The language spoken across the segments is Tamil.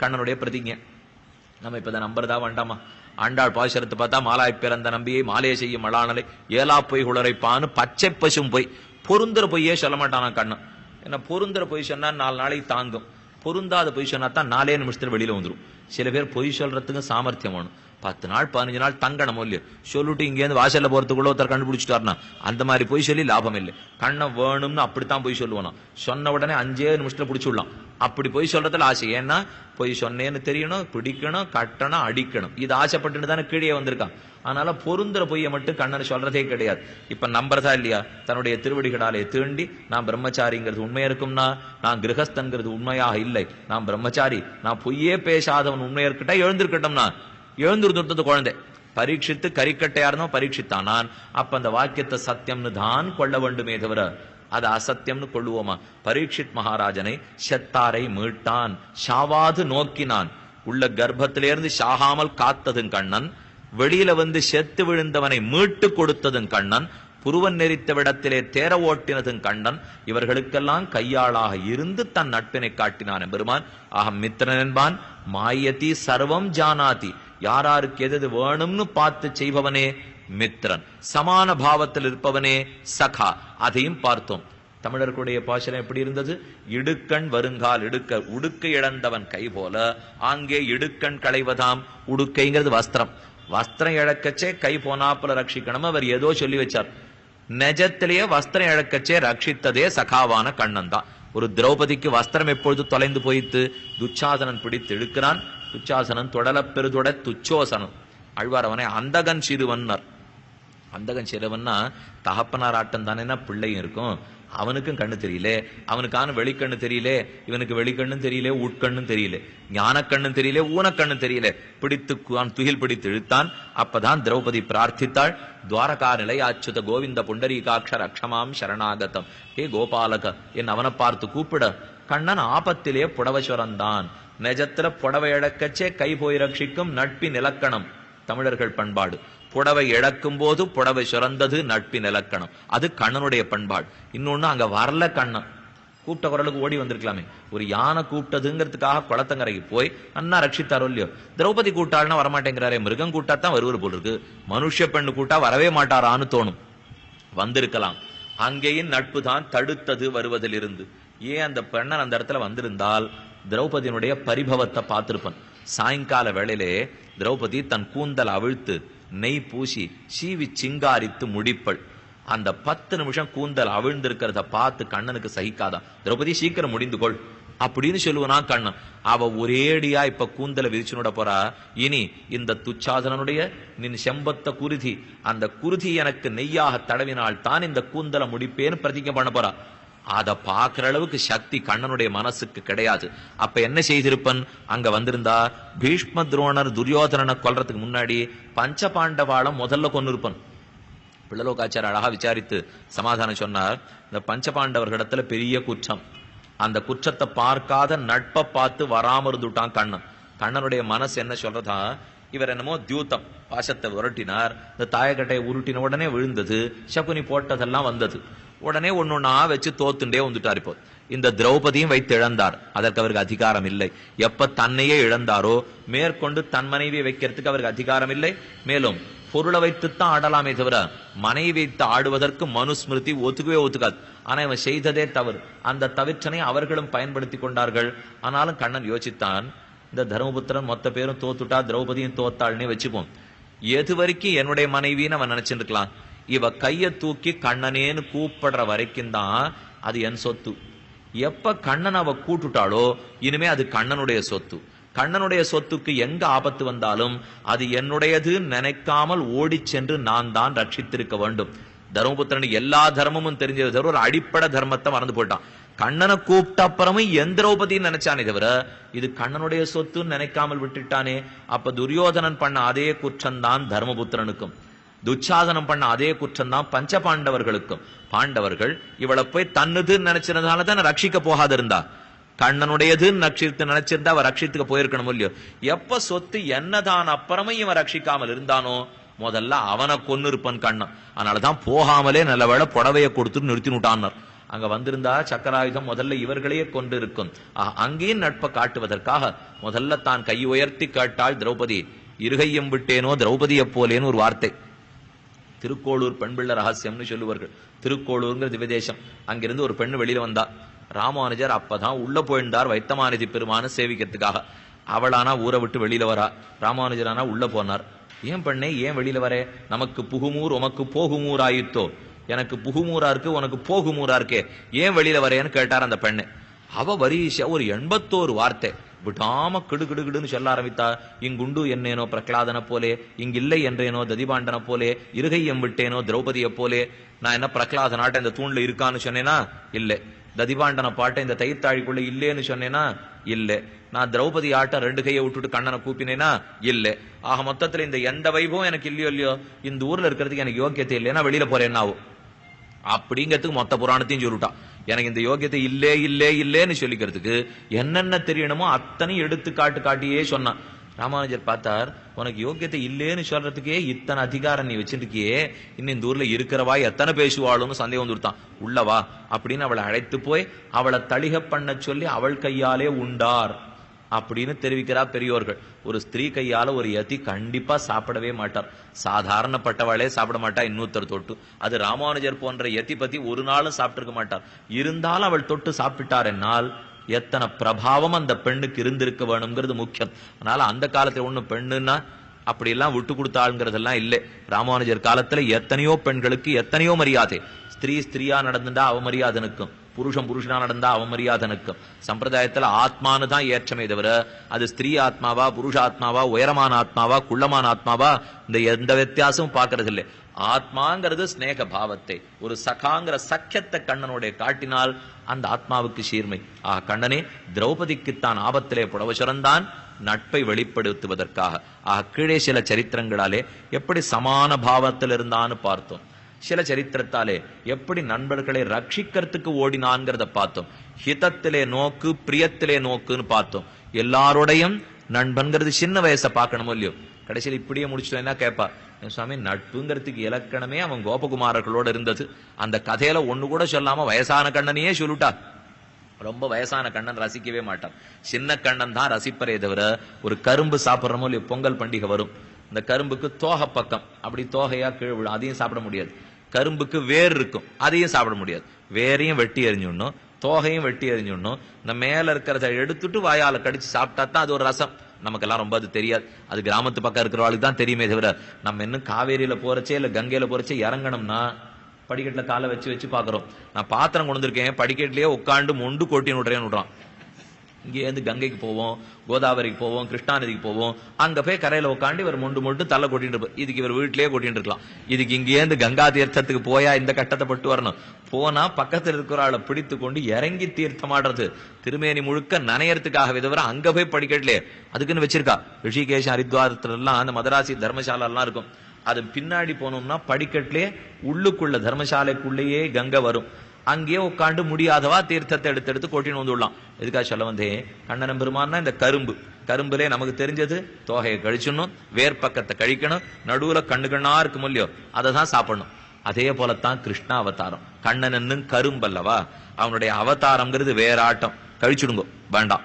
கண்ணனுடைய பிரதிஜை நம்ம இப்ப இதை நம்புறதா வேண்டாமா? ஆண்டாள் பாசுரத்தை பார்த்தா மாலாய் பிறந்த நம்பியை மாலையை செய்யும் மலானலை ஏலா பொய் உளரைப்பான்னு பச்சை பசும் பொய். பொருந்துற பொய்யே சொல்ல மாட்டானா கண்ணன் ஏன்னா பொருந்துற பொய் சொன்னா நாலு நாளைக்கு தாங்கும். பொருந்தாத பொய் சொன்னா தான் நாலே நிமிஷத்துல வெளியில வந்துடும் சில பேர் பொய் சொல்றதுக்கு சாமர்த்தியம் வேணும். பத்து நாள் பதினஞ்சு நாள் தங்கணும் இல்லையோ? சொல்லிட்டு இங்கேருந்து வாசல்ல போறதுக்குள்ள ஒருத்தர் கண்டுபிடிச்சிட்டாருனா அந்த மாதிரி பொய் சொல்லி லாபம் இல்லை. கண்ணை வேணும்னு அப்படித்தான் பொய் சொல்லுவானா சொன்ன உடனே அஞ்சே நிமிஷத்துல பிடிச்சி விடலாம். அப்படி பொய் சொல்றதுல ஆசை. ஏன்னா பொய் சொன்னேன்னு தெரியணும் பிடிக்கணும் கட்டணும் அடிக்கணும். இது ஆசைப்பட்டுன்னு தானே கீழே வந்திருக்கான். அதனால பொருந்துற பொய்யை மட்டும் கண்ணன் சொல்றதே கிடையாது. இப்ப நம்புறதா இல்லையா? தன்னுடைய திருவடிகளாலே தீண்டி நான் பிரம்மச்சாரிங்கிறது உண்மையா இருக்கும்னா நான் கிரகஸ்தன்கிறது உண்மையாக இல்லை. நான் பிரம்மச்சாரி நான் பொய்யே பேசாதவன் உண்மையா இருக்கட்டா எழுந்திருக்கட்டும்னா எழுந்திருந்தது குழந்தை. பரீட்சித்து கரிக்கட்டையா இருந்தோம் பரீட்சித்தான். நான் அப்ப அந்த வாக்கியத்தை சத்தியம்னு தான் கொள்ள வேண்டுமே தவிர அது அசத்தியம்னு கொள்ளுவோமா? பரீட்சித் மகாராஜனை செத்தாரை மீட்டான் ஷாவாது நோக்கினான். உள்ள கர்ப்பத்திலிருந்து சாகாமல் காத்ததும் கண்ணன் வெளியில வந்து செத்து விழுந்தவனை மீட்டு கொடுத்ததும் கண்ணன் புருவன் நெறித்த விடத்திலே தேர ஓட்டினதும் கண்ணன். இவர்களுக்கெல்லாம் கையாளாக இருந்து தன் நட்பினை காட்டினான் பெருமான் அகம் மித்திரன் என்பான் மாயதி சர்வம் ஜானாதி. யாராருக்கு எது எது வேணும்னு பார்த்து செய்பவனே மித்திரன் சமான பாவத்தில் இருப்பவனே சகா. அதையும் பார்த்தோம். தமிழர்களுடைய பாசனம் எப்படி இருந்தது? இடுக்கண் வருங்கால் இடுக்க உடுக்கை இழந்தவன் கை போல ஆங்கே இடுக்கண் களைவதாம். உடுக்கைங்கிறது வஸ்திரம். வஸ்திரம் இழக்கச்சே கை போனாப்புல ரட்சிக்கணும். அவர் ஏதோ சொல்லி வச்சார். நெஜத்திலேயே வஸ்திரம் இழக்கச்சே ரட்சித்ததே சகாவான கண்ணன் தான். ஒரு திரௌபதிக்கு வஸ்திரம் எப்பொழுது தொலைந்து போயித்து துச்சாசனன் பிடித்து இழுக்கிறான். துச்சாசனன் தொடல பெருதொட துச்சோசனம். அழ்வார் அவனை அந்தகன் சிறுவன்னர் அந்தகன் சிறுவன்னா தகப்பனார் ஆட்டம் தானேன்னா பிள்ளையும் இருக்கும். அவனுக்கும் கண்ணு தெரியல. அவனுக்கான வெளிக்கண்ணு தெரியல. இவனுக்கு வெளிக்கண்ணும் தெரியல உட்கண்ணும் தெரியல. ஞானக்கண்ணும் தெரியல ஊனக்கண்ணும் தெரியல. பிடித்து துகில் பிடித்து இழுத்தான். அப்பதான் திரௌபதி பிரார்த்தித்தாள். துவாரகா நிலையாச்சுத கோவிந்த புண்டரீகாட்சர் ரக்ஷமாம் சரணாகதம். ஹே கோபாலக என் அவனை பார்த்து கூப்பிட. கண்ணன் ஆபத்திலே புடவச்சுரந்தான் நெஜத்துல புடவை இழக்கச்சே கை போய் ரட்சிக்கும் நட்பின் இலக்கணம். தமிழர்கள் பண்பாடு. புடவை இழக்கும் போது புடவை சுரந்தது நட்பின் இலக்கணம். அது கண்ணனுடைய பண்பாடு. இன்னொன்னு அங்க வரல கண்ணன். கூட்ட குரலுக்கு ஓடி வந்திருக்கலாமே. ஒரு யானை கூப்பிட்டதுங்கிறதுக்காக குளத்தங்கரைக்கு போய் அண்ணா ரட்சித்தாரோ இல்லையோ? திரௌபதி கூட்டாள்னா வரமாட்டேங்கிறாரே. மிருகம் கூட்டாத்தான் வருவது போல் இருக்கு மனுஷ பெண்ணு கூட்டா வரவே மாட்டாரான்னு தோணும். வந்திருக்கலாம். அங்கேயும் நட்பு தான் தடுத்தது வருவதிலிருந்து. ஏன் அந்த பெண்ணன் அந்த இடத்துல வந்திருந்தால்? திரௌபதியினுடைய பரிபவத்தை பார்த்திருப்பன். சாயங்கால வேளையிலே திரௌபதி தன் கூந்தல் அவிழ்த்து நெய் பூசி சீவி சிங்காரித்து முடிப்பள். அந்த பத்து நிமிஷம் கூந்தல் அவிழ்ந்திருக்கிறத பார்த்து கண்ணனுக்கு சகிக்காதான் திரௌபதி சீக்கிரம் முடிந்து கொள் அப்படின்னு சொல்லுவனா கண்ணன். அவ ஒரேடியா இப்ப கூந்தல விரிச்சுனோட போறா. இனி இந்த துச்சாதனனுடைய நின் செம்பத்த குருதி அந்த குருதி எனக்கு நெய்யாக தடவினால் தான் இந்த கூந்தல முடிப்பேன்னு பிரதிஜை பண்ண போறா. அத பாக்குற அளவுக்கு சக்தி கண்ணனுடைய மனசுக்கு கிடையாது. அப்ப என்ன செய்திருப்பன்? அங்க வந்திருந்தா பீஷ்ம துரோணர் துரியோதனனை கொல்றதுக்கு முன்னாடி பஞ்ச பாண்டவாளம் முதல்ல கொன்னிருப்பன். பிள்ளலோகாச்சார் அழகா விசாரித்து சமாதானம் சொன்னார் இந்த பஞ்சபாண்டவர்களிடத்துல பெரிய குற்றம். அந்த குற்றத்தை பார்க்காத நட்பை பார்த்து வராம இருந்துட்டான் கண்ணன். கண்ணனுடைய மனசு என்ன சொல்றதா? இவர் என்னமோ தியூத்தம். பாசத்தை உரட்டினார். இந்த தாயக்கட்டையை உருட்டின உடனே விழுந்தது. சகுனி போட்டதெல்லாம் வந்தது. உடனே ஒன்னொன்னா வச்சு தோத்துண்டே வந்துட்டார் இப்போ. இந்த திரௌபதியும் வைத்து இழந்தார். அதற்கு அவருக்கு அதிகாரம் இல்லை. எப்ப தன்னையே இழந்தாரோ மேற்கொண்டு தன் மனைவியை வைக்கிறதுக்கு அவருக்கு அதிகாரம் இல்லை. மேலும் பொருளை வைத்துத்தான் ஆடலாமே தவிர மனைவி வைத்து ஆடுவதற்கு மனுஸ்மிருதி ஒத்துக்கவே ஒத்துக்காது. ஆனா இவன் செய்ததே தவறு. அந்த தவிர்ச்சனை அவர்களும் பயன்படுத்தி கொண்டார்கள். ஆனாலும் கண்ணன் யோசித்தான் இந்த தர்மபுத்திரன் மொத்த பேரும் தோத்துட்டா திரௌபதியும் தோத்தாள்னே வச்சுப்போம். எது வரைக்கும் என்னுடைய மனைவின்னு அவன் நினைச்சிருக்கலாம் இவ கைய தூக்கி கண்ணனேன்னு கூப்பிடுற வரைக்கும் தான் அது என் சொத்து. எப்ப கண்ணன் அவ கூட்டுட்டாளோ இனிமே அது கண்ணனுடைய சொத்து. கண்ணனுடைய சொத்துக்கு எங்க ஆபத்து வந்தாலும் அது என்னுடையது நினைக்காமல் ஓடி சென்று நான் தான் ரட்சித்திருக்க வேண்டும். தர்மபுத்திரன் எல்லா தர்மமும் தெரிஞ்சது தவிர ஒரு அடிப்படை தர்மத்தை மறந்து போயிட்டான். கண்ணனை கூப்பிட்ட அப்புறமும் எந்த திரௌபதின்னு நினைச்சானே தவிர இது கண்ணனுடைய சொத்துன்னு நினைக்காமல் விட்டுட்டானே. அப்ப துரியோதனன் பண்ண அதே குற்றம்தான் தர்மபுத்திரனுக்கும். துச்சாதனம் பண்ண அதே குற்றம் தான் பஞ்ச பாண்டவர்களுக்கும் பாண்டவர்கள் இவளை போய் தன்னுதுன்னு நினைச்சிருந்தால தான் ரட்சிக்க போகாது இருந்தா கண்ணனுடையதுன்னு ரட்சித்து நினைச்சிருந்தா அவ ரட்சித்துக்கு போயிருக்கணும் இல்லையோ? எப்ப சொத்து என்னதான் அப்புறமும் இவன் ரட்சிக்காமல் இருந்தானோ? முதல்ல அவனை கொன்னு இருப்பன் கண்ணன். அதனாலதான் போகாமலே நல்ல புடவையை புடவைய கொடுத்துட்டு நிறுத்தி விட்டான்னார் அங்க வந்திருந்தா சக்கராயுதம் முதல்ல இவர்களையே கொண்டு இருக்கும் அங்கேயும் நட்பை காட்டுவதற்காக முதல்ல தான் கை உயர்த்தி கேட்டாள் திரௌபதி. இருகையும் விட்டேனோ திரௌபதியை போலேன்னு ஒரு வார்த்தை. திருக்கோளூர் பெண்பிள்ள ரகசியம்னு சொல்லுவார்கள். திருக்கோளூருங்கிற திவதேசம் அங்கிருந்து ஒரு பெண் வெளியில வந்தா ராமானுஜர் அப்பதான் உள்ள போயிருந்தார் வைத்தமாநிதி பெருமான சேவிக்கிறதுக்காக. அவளானா ஊரை விட்டு வெளியில வரா. ராமானுஜரானா உள்ள போனார். ஏன் பெண்ணே ஏன் வெளியில வரே? நமக்கு புகுமூர் உமக்கு போகுமூர் ஆயித்தோ எனக்கு புகுமூரா இருக்கு உனக்கு போகுமூரா இருக்கே. ஏன் வெளியில வரேன்னு கேட்டார் அந்த பெண்ணு. அவ வரிசையா ஒரு எண்பத்தோரு வார்த்தை. விடாம கிடு கிடு கிடுன்னு சொல்ல ஆரம்பித்தா இங்குண்டு என்னேனோ பிரகலாதன போலே இங்கில்லை என்றேனோ ததிபாண்டன போலே இருகையம் விட்டேனோ திரௌபதியை போலே நான் என்ன பிரகலாத நாட்டை இந்த தூண்ல இருக்கான்னு சொன்னேனா? இல்லை. ததிபாண்டன பாட்டை இந்த தைத்தாழிக்குள்ள இல்லேன்னு சொன்னேனா? இல்லை. நான் திரௌபதி ஆட்ட ரெண்டு கையை விட்டுட்டு கண்ணனை கூப்பினேனா? இல்லை. ஆக மொத்தத்துல இந்த எந்த வைபவம் எனக்கு இல்லையோ இல்லையோ இந்த ஊர்ல இருக்கிறதுக்கு எனக்கு யோக்கியத்தை இல்லைன்னா வெளியில போறேன் ஆகும் அப்படிங்கிறதுக்கு மொத்த புராணத்தையும் சொல்லிட்டான் எனக்கு இந்த யோகியத்தை இல்லே இல்லே இல்லேன்னு சொல்லிக்கிறதுக்கு என்னென்ன தெரியணுமோ அத்தனையும் எடுத்து காட்டு காட்டியே சொன்னான். ராமானுஜர் பார்த்தார் உனக்கு யோகியத்தை இல்லேன்னு சொல்றதுக்கே இத்தனை அதிகாரம் நீ வச்சிருக்கியே. இன்னும் இந்த ஊர்ல இருக்கிறவா எத்தனை பேசுவாளுன்னு சந்தேகம் வந்துருத்தான் உள்ளவா அப்படின்னு அவளை அழைத்து போய் அவளை தளிக பண்ண சொல்லி அவள் கையாலே உண்டார். அப்படின்னு தெரிவிக்கிறா பெரியோர்கள். ஒரு ஸ்திரீ கையால ஒரு யதி கண்டிப்பா சாப்பிடவே மாட்டார். சாதாரணப்பட்டவாளே சாப்பிட மாட்டா இன்னொருத்தர் தொட்டு. அது ராமானுஜர் போன்ற யதி பத்தி ஒரு நாளும் சாப்பிட்டிருக்க மாட்டார். இருந்தாலும் அவள் தொட்டு சாப்பிட்டார் என்னால் எத்தனை பிரபாவம் அந்த பெண்ணுக்கு இருந்திருக்க வேணுங்கிறது முக்கியம். அதனால அந்த காலத்துல ஒண்ணு பெண்ணுன்னா அப்படியெல்லாம் விட்டு கொடுத்தாளுங்கிறதெல்லாம் இல்லை. ராமானுஜர் காலத்துல எத்தனையோ பெண்களுக்கு எத்தனையோ மரியாதை. ஸ்திரீ ஸ்திரீயா நடந்துட்டா அவமரியாதனுக்கும் புருஷன் புருஷனா நடந்தா அவமரியாதனுக்கும் சம்பிரதாயத்துல ஆத்மானு தான் ஏற்றமே தவிர அது ஸ்திரீ ஆத்மாவா புருஷ ஆத்மாவா உயரமான ஆத்மாவா குள்ளமான ஆத்மாவா இந்த எந்த வித்தியாசமும் பார்க்கறது இல்லை ஆத்மாங்கிறது ஸ்நேக பாவத்தை. ஒரு சகாங்கிற சக்கியத்தை கண்ணனுடைய காட்டினால் அந்த ஆத்மாவுக்கு சீர்மை. ஆக கண்ணனே திரௌபதிக்குத்தான் ஆபத்திலே புடவ சுரந்தான் நட்பை வெளிப்படுத்துவதற்காக. ஆக கீழே சில சரித்திரங்களாலே எப்படி சமான பாவத்தில் இருந்தான்னு பார்த்தோம். சில சரித்திரத்தாலே எப்படி நண்பர்களை ரட்சிக்கிறதுக்கு ஓடினான்ங்கிறத பார்த்தோம். ஹிதத்திலே நோக்கு பிரியத்திலே நோக்குன்னு பார்த்தோம். எல்லாரோடையும் நண்பன்கிறது சின்ன வயசை பார்க்கணுமோ இல்லையோ? கடைசியில் இப்படியே முடிச்சிட்டோம்னா கேட்பா என் சுவாமி நட்புங்கிறதுக்கு இலக்கணமே அவன் கோபகுமாரர்களோட இருந்தது. அந்த கதையில ஒண்ணு கூட சொல்லாம வயசான கண்ணனையே சொல்லிட்டா. ரொம்ப வயசான கண்ணன் ரசிக்கவே மாட்டான். சின்ன கண்ணன் தான் ரசிப்பரே தவிர ஒரு கரும்பு சாப்பிட்றமோ இல்லையோ? பொங்கல் பண்டிகை வரும். இந்த கரும்புக்கு தோகை பக்கம். அப்படி தோகையா கீழ் விழும். அதையும் சாப்பிட முடியாது. கரும்புக்கு வேர் இருக்கும். அதையும் சாப்பிட முடியாது. வேரையும் வெட்டி எறிஞ்சுடணும் தோகையும் வெட்டி எறிஞ்சுடணும். இந்த மேல இருக்கிறத எடுத்துட்டு வாயால கடிச்சு சாப்பிட்டா தான் அது ஒரு ரசம். நமக்கெல்லாம் ரொம்ப அது தெரியாது. அது கிராமத்து பக்கம் இருக்கிறவளுக்கு தான் தெரியுமே தவிர நம்ம இன்னும் காவேரியில போறச்சே இல்ல கங்கையில போறச்சே இறங்கணும்னா படிக்கட்டுல காலை வச்சு வச்சு பாக்குறோம். நான் பாத்திரம் கொண்டு வந்திருக்கேன் படிக்கட்டுலயே உட்காந்து மொண்டு கொட்டின்னு விட்றேன்னு விடுறான். இங்கேருந்து கங்கைக்கு போவோம் கோதாவரிக்கு போவோம் கிருஷ்ணா நதிக்கு போவோம். அங்க போய் கரையில உட்காந்து இவர் மொண்டு மொண்டு தலை கொட்டிட்டு இருப்பார் இதுக்கு இவர் வீட்டிலேயே கொட்டிட்டு இருக்கலாம். இதுக்கு இங்கேருந்து கங்கா தீர்த்தத்துக்கு போயா இந்த கட்டத்தை பட்டு வரணும். போனா பக்கத்தில் இருக்கிற ஆளை பிடித்து கொண்டு இறங்கி தீர்த்தமாடுறது. திருமேனி முழுக்க நனையறதுக்காகவே தவிர அங்க போய் படிக்கட்டிலே. அதுக்குன்னு வச்சிருக்கா. ரிஷிகேஷ் ஹரித்வாரத்துல எல்லாம் அந்த மதராசி தர்மசாலெல்லாம் இருக்கும். அது பின்னாடி போனோம்னா படிக்கட்டிலே உள்ளுக்குள்ள தர்மசாலைக்குள்ளேயே கங்கை வரும். அங்கேயே உட்காந்து முடியாதவா தீர்த்தத்தை எடுத்து எடுத்து கொட்டின்னு வந்துடலாம். எதுக்காக சொல்ல வந்தேன்? கண்ணனம் பெருமான்னா இந்த கரும்பு. கரும்புலே நமக்கு தெரிஞ்சது தோகையை கழிச்சிடணும் வேர் பக்கத்தை கழிக்கணும் நடுவுல கண்ணு கண்ணா இருக்கும் இல்லையோ அதை தான் சாப்பிடணும். அதே போலத்தான் கிருஷ்ண அவதாரம். கண்ணனன்னு கரும்பல்லவா அவனுடைய அவதாரம்ங்கிறது வேற ஆட்டம். கழிச்சுடுங்கோ. வேண்டாம்.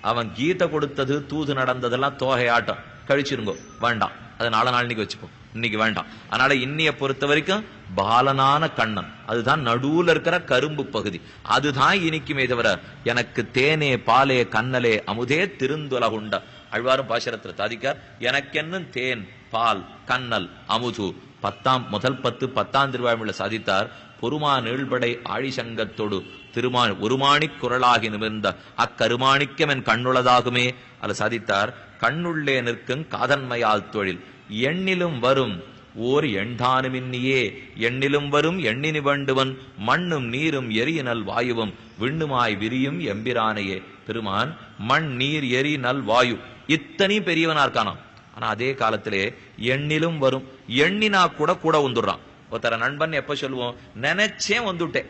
அவன் கீதை கொடுத்தது தூது நடந்ததெல்லாம் தோகை ஆட்டம். கழிச்சிருங்கோ வேண்டாம். அது நாளை நாளைக்கு வச்சுப்போம். இன்னைக்கு வேண்டாம். அதனால இன்னைய பொறுத்த வரைக்கும் பாலனான கண்ணன். அதுதான் நடுவுல இருக்கிற கரும்பு பகுதி. அதுதான் இனிக்குமே தவிர எனக்கு தேனே பாலே கண்ணலே அமுதே திருந்துலகுண்ட அழ்வாரும் பாசரத்துல தாதிக்கார் எனக்கென்னும் தேன் பால் கண்ணல் அமுது. பத்தாம் முதல் பத்து பத்தாம் திருவாய்மொழியில் சாதித்தார் பொறுமா நீழ்படை ஆழிசங்கத்தோடு திருமா ஒருமாணிக் குரலாகி நிமிர்ந்த அக்கருமாணிக்கம் என் கண்ணுளதாகுமே. அல்ல சாதித்தார் கண்ணுள்ளே நிற்கும் காதன்மையால் தொழில். எண்ணிலும் வரும். ஓர் எண்டானுமின்னியே எண்ணிலும் வரும் எண்ணினி வேண்டுவன். மண்ணும் நீரும் எரியினல் வாயுவும். விண்ணுமாய் விரியும் எம்பிரானையே. பெருமான் மண் நீர் எரி நல் வாயு. இத்தனை பெரியவனா இருக்கானாம் ஆனா அதே காலத்திலே எண்ணிலும் வரும். எண்ணினா கூட கூட வந்துடுறான் ஒருத்தர நண்பன் எப்ப சொல்லுவோம்? நினைச்சே வந்துட்டேன்.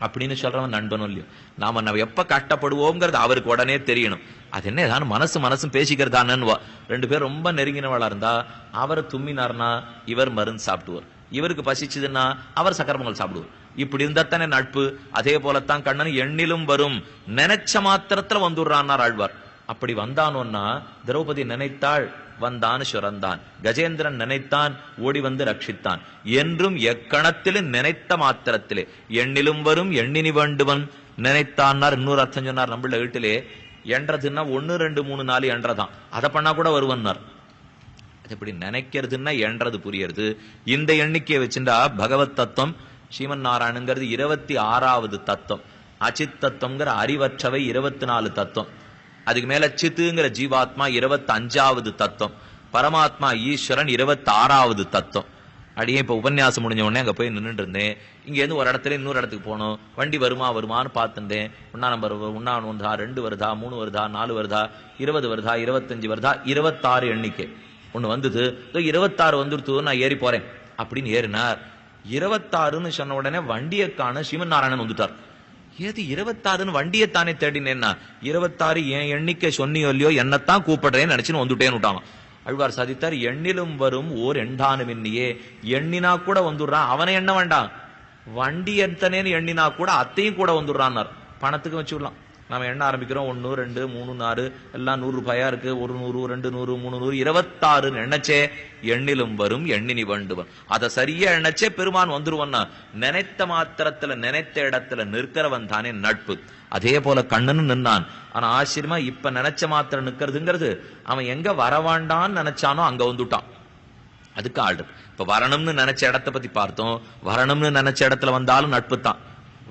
அப்படின்னு சொல்றவன் நண்பனும் இல்லையோ. நாம நம்ம எப்ப கஷ்டப்படுவோங்கிறது அவருக்கு உடனே தெரியணும். அது என்ன ஏதாவது மனசு மனசும் பேசிக்கிறதானன்னுவா. ரெண்டு பேரும் ரொம்ப நெருங்கினவளா இருந்தா அவர் தும்மினார்னா இவர் மருந்து சாப்பிடுவார். இவருக்கு பசிச்சதுன்னா அவர் சக்கரமங்கள் சாப்பிடுவார். இப்படி இருந்தாத்தானே நட்பு. அதே போலத்தான் கண்ணன் எண்ணிலும் வரும். நினைச்ச மாத்திரத்துல வந்துடுறான்னார் ஆழ்வார். அப்படி வந்தானோன்னா திரௌபதி நினைத்தாள் வந்தான் சுரந்தான். கஜேந்திரன் நினைத்தான் ஓடி வந்து ரட்சித்தான். என்றும் எக்கணத்திலும் நினைத்த மாத்திரத்திலே. எண்ணிலும் வரும் எண்ணினி வேண்டுவன். நினைத்தான்னார் இன்னொரு அர்த்தம் சொன்னார் நம்மள வீட்டிலே. என்றதுன்னா ஒன்னு ரெண்டு மூணு நாலு என்றதான். அதை பண்ணா கூட வருவன்னார். அது இப்படி நினைக்கிறதுன்னா என்றது புரியுறது. இந்த எண்ணிக்கையை வச்சுட்டா பகவத் தத்துவம் ஸ்ரீமன் நாராயணுங்கிறது இருபத்தி ஆறாவது தத்துவம். அச்சித் தத்துவங்கிற அறிவற்றவை இருபத்தி நாலு தத்துவம். அதுக்கு மேல சித்துங்கிற ஜீவாத்மா இருபத்தி அஞ்சாவது தத்துவம். பரமாத்மா ஈஸ்வரன் இருபத்தி ஆறாவது தத்துவம். அடியே இப்ப உபன்யாசம் முடிஞ்ச உடனே அங்க போய் நின்றுட்டு இருந்தேன். இங்க இருந்து ஒரு இடத்துல இன்னொரு இடத்துக்கு போகணும் வண்டி வருமா வருமான்னு பார்த்துருந்தேன். ஒன்னா நம்பர் ஒன்னா ஒன்றா ரெண்டு வருதா மூணு வருதா நாலு வருதா இருபது வருதா இருபத்தஞ்சு வருதா இருபத்தாறு எண்ணிக்கை. ஒண்ணு வந்தது. இருபத்தாறு வந்துருத்து நான் ஏறி போறேன். அப்படின்னு ஏறினார். இருபத்தாறுன்னு சொன்ன உடனே வண்டியை காண சிவன் நாராயணன் வந்துட்டார். ஏது இருபத்தாறுன்னு வண்டியை தானே தேடினேன்னா இருபத்தாறு என் எண்ணிக்கை சொன்னியோ இல்லையோ என்னத்தான் கூப்பிடுறேன்னு நினைச்சுன்னு வந்துட்டேன்னு விட்டாங்க. அழ்வார் சாதித்தார் எண்ணிலும் வரும் ஓர் எண்டானும் மின்னியே எண்ணினா கூட வந்துடுறான் அவனை எண்ண வேண்டாம். வண்டி எத்தனேன்னு எண்ணினா கூட அத்தையும் கூட வந்துடுறான்னார். பணத்துக்கு வச்சுடலாம் நம்ம எண்ண ஆரம்பிக்கிறோம்? ஒன்னு ரெண்டு மூணு நாலு எல்லாம் நூறு ரூபாயா இருக்கு? ஒரு நூறு ரெண்டு நூறு மூணு நூறு இருபத்தாறு நினைச்சே எண்ணிலும் வரும் எண்ணினி வேண்டுவன் அதை சரியா நினைச்சே பெருமான் வந்துருவன்னா நினைத்த மாத்திரத்துல நினைத்த இடத்துல நிற்கிறவன் தானே நட்பு. அதே போல கண்ணனும் நின்னான். ஆனா ஆச்சரியமா இப்ப நினைச்ச மாத்திரம் நிக்கிறதுங்கிறது அவன் எங்க வரவாண்டான்னு நினைச்சானோ அங்க வந்துட்டான். அதுக்கு ஆள் இருக்கு. இப்ப வரணும்னு நினைச்ச இடத்த பத்தி பார்த்தோம். வரணும்னு நினைச்ச இடத்துல வந்தாலும் நட்பு தான்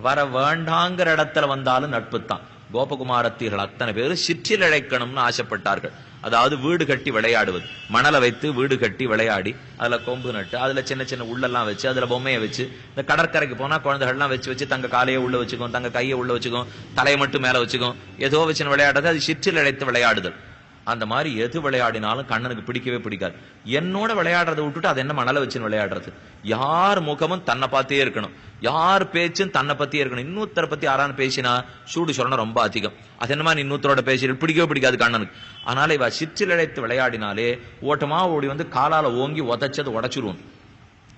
வர வேண்டாங்கிற இடத்துல வந்தாலும் நட்பு தான் கோபகுமாரத்தீர்கள் அத்தனை பேர் சிற்றில் இழைக்கணும்னு ஆசைப்பட்டார்கள். அதாவது வீடு கட்டி விளையாடுவது. மணலை வைத்து வீடு கட்டி விளையாடி அதுல கொம்பு நட்டு அதுல சின்ன சின்ன உள்ளெல்லாம் வச்சு அதுல பொம்மையை வச்சு இந்த கடற்கரைக்கு போனா குழந்தைகள்லாம் வச்சு வச்சு தங்க காலையை உள்ள வச்சுக்கும் தங்க கையை உள்ள வச்சுக்கும் தலையை மட்டும் மேல வச்சுக்கும். ஏதோ வச்சு விளையாடுறது அது சிற்றில் இழைத்து விளையாடுதல். அந்த மாதிரி எது விளையாடினாலும் கண்ணனுக்கு பிடிக்கவே பிடிக்காது. என்னோட விளையாடுறதை விட்டுட்டு அது என்ன மணல வச்சுன்னு விளையாடுறது? யார் முகமும் தன்னை பார்த்தே இருக்கணும். யார் பேச்சும் தன்னை பத்தியே இருக்கணும். இன்னொருத்தரை பத்தி யாரான்னு பேசினா சூடு சொரணம் ரொம்ப அதிகம். அது என்னமா இன்னொருத்தரோட பேசிட்டு பிடிக்கவே பிடிக்காது கண்ணனுக்கு. அதனால இவ சிற்றிலழைத்து விளையாடினாலே ஓட்டமா ஓடி வந்து காலால ஓங்கி உதைச்சது உடச்சிருவோம்.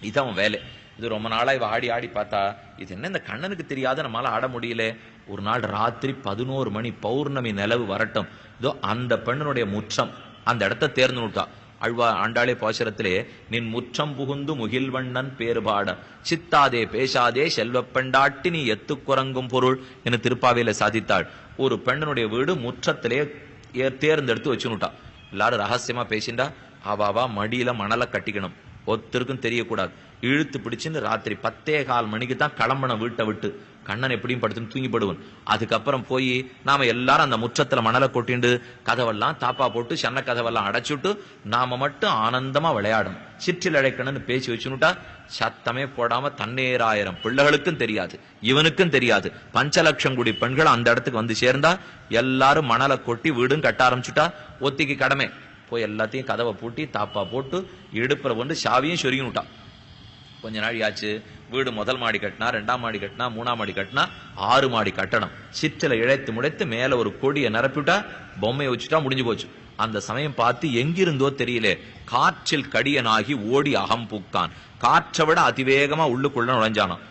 இது அவன் வேலை. இது ரொம்ப நாளா இவ ஆடி ஆடி பார்த்தா இது என்ன இந்த கண்ணனுக்கு தெரியாத நம்மளால ஆட முடியல? ஒரு நாள் ராத்திரி பதினோரு மணி பௌர்ணமி நிலவு வரட்டும். இதோ அந்த பெண்ணனுடைய முற்றம். அந்த இடத்த தேர்ந்து விட்டா அழ்வா ஆண்டாளே பாசுரத்திலே நின் முற்றம் புகுந்து முகில்வண்ணன் பேறுபாட சித்தாதே பேசாதே செல்வப்பெண்டாட்டி நீ எத்துக் குரங்கும் பொருள் என திருப்பாவையில சாதித்தாள். ஒரு பெண்ணனுடைய வீடு முற்றத்திலே ஏ- தேர்ந்தெடுத்து வச்சுனுட்டா எல்லாரும் ரகசியமா பேசிண்டா? அவாவா மடியில மணலை கட்டிக்கணும். ஒருத்தருக்கும் தெரியக்கூடாது. இழுத்து பிடிச்சுன்னு ராத்திரி பத்தே கால் மணிக்கு தான் கிளம்பணும் வீட்டை விட்டு. கண்ணன் எப்படியும் படுத்துன்னு தூங்கி அதுக்கப்புறம் போய் நாம எல்லாரும் அந்த முற்றத்துல மணலை கொட்டிண்டு கதவெல்லாம் தாப்பா போட்டு சென்ன கதவெல்லாம் அடைச்சுட்டு நாம மட்டும் ஆனந்தமா விளையாடும் சிற்றில் அழைக்கணும்னு பேசி வச்சுனுட்டா சத்தமே போடாம தன்னேராயிரம் பிள்ளைகளுக்கும் தெரியாது இவனுக்கும் தெரியாது. பஞ்சலட்சம் கோடி பெண்கள் அந்த இடத்துக்கு வந்து சேர்ந்தா எல்லாரும் மணலை கொட்டி வீடும் கட்ட ஆரம்பிச்சுட்டா ஒத்திக்கு கடமை. போய் எல்லாத்தையும் கதவை பூட்டி தாப்பா போட்டு இடுப்புற கொண்டு சாவியும் சொருகின்னு கொஞ்ச நாள் ஆச்சு வீடு முதல் மாடி கட்டினா ரெண்டாம் மாடி கட்டினா மூணாம் மாடி கட்டினா ஆறு மாடி கட்டணம். சிற்றில இழைத்து முடைத்து மேல ஒரு கொடியை நிரப்பிவிட்டா பொம்மையை வச்சுட்டா முடிஞ்சு போச்சு. அந்த சமயம் பார்த்து எங்கிருந்தோ தெரியல காற்றில் கடியனாகி ஓடி அகம் பூக்கான் காற்றை விட அதிவேகமா உள்ளுக்குள்ள நுழைஞ்சானாம்.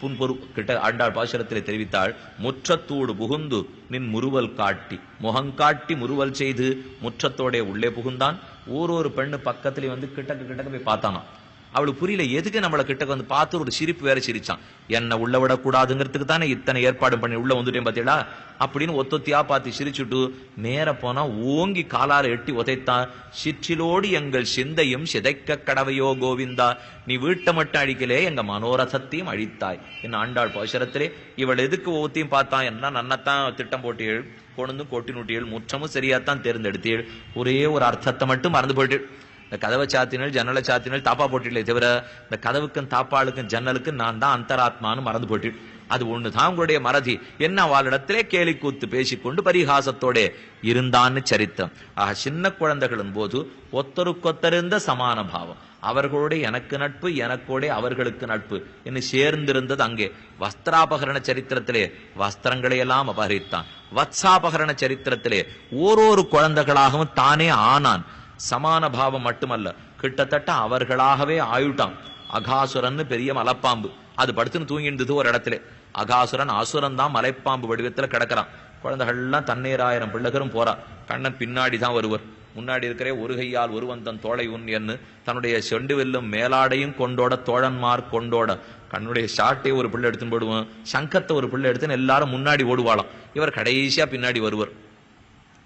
புன்பொரு கிட்ட ஆண்டாள் பாசுரத்திலே தெரிவித்தாள் முற்றத்தோடு புகுந்து நின் முறுவல் காட்டி. முகங்காட்டி முறுவல் செய்து முற்றத்தோடே உள்ளே புகுந்தான். ஓரொரு பெண்ணு பக்கத்துலேயே வந்து கிட்டக்க கிட்டக்க போய் பார்த்தானான் அவளுக்கு புரியல எதுக்கு நம்மள கிட்டக்க வந்து பார்த்து ஒரு சிரிப்பு வேற சிரிச்சான். என்ன உள்ள விடக்கூடாதுங்கிறதுக்கு தானே இத்தனை ஏற்பாடு பண்ணி உள்ள வந்துட்டேன் பாத்தீங்களா அப்படின்னு ஒத்தொத்தியா பார்த்து சிரிச்சுட்டு நேர போனா ஓங்கி காலால எட்டி உதைத்தான். சிற்றிலோடு எங்கள் சிந்தையும் சிதைக்க கடவையோ கோவிந்தா நீ வீட்டை மட்டும் அழிக்கலே எங்க மனோரசத்தையும் அழித்தாய். என் ஆண்டாள் பாசுரத்திலே இவள் எதுக்கு ஒவ்வொத்தையும் பார்த்தான் என்ன நன்னத்தான் திட்டம் போட்டியள் கொண்டு கொட்டி நூட்டியல் முற்றமும் சரியாத்தான் தேர்ந்தெடுத்தீள். ஒரே ஒரு அர்த்தத்தை மட்டும் மறந்து போயிட்டு இந்த கதவை சாத்தினல் ஜன்னலை சாத்தினல் தாப்பா போட்டிலே தவிர இந்த கதவுக்கும் தாப்பாளுக்கும் ஜன்னலுக்கும் நான் தான் அந்தராத்மான்னு மறந்து போட்டு. அது ஒண்ணுதான் உங்களுடைய மறதி. என்ன வாழிடத்திலே கேலி கூத்து பேசிக்கொண்டு பரிகாசத்தோட இருந்தான்னு சரித்திரம் ஆக சின்ன குழந்தைகளின் போது ஒத்தருக்கொத்தருந்த சமான பாவம். அவர்களோட எனக்கு நட்பு எனக்கோட அவர்களுக்கு நட்பு. என்று சேர்ந்திருந்தது அங்கே. வஸ்திராபகரண சரித்திரத்திலே வஸ்திரங்களை எல்லாம் அபகரித்தான். வத்சாபகரண சரித்திரத்திலே ஓரொரு குழந்தைகளாகவும் தானே ஆனான். சமான பாவம் மட்டுமல்ல கிட்டத்தட்ட அவர்களாகவே ஆயுட்டான். அகாசுரன்னு பெரிய மலைப்பாம்பு. அது படுத்துன்னு தூங்கிடுது ஒரு இடத்துல. அகாசுரன் அசுரன் தான் மலைப்பாம்பு வடிவத்துல கிடக்கிறான். குழந்தைகள்லாம் தண்ணீராயிரம் பிள்ளைகளும் போறா. கண்ணன் பின்னாடி தான் வருவர். முன்னாடி இருக்கிற ஒரு கையால் ஒருவந்தன் தோளை உன் என்று தன்னுடைய செண்டு வெல்லும் மேலாடையும் கொண்டோட தோழன்மார் கொண்டோட. கண்ணுடைய ஷாட்டை ஒரு பிள்ளை எடுத்துன்னு போடுவான் சங்கத்தை ஒரு பிள்ளை எடுத்துன்னு எல்லாரும் முன்னாடி ஓடுவாளாம். இவர் கடைசியா பின்னாடி வருவர்.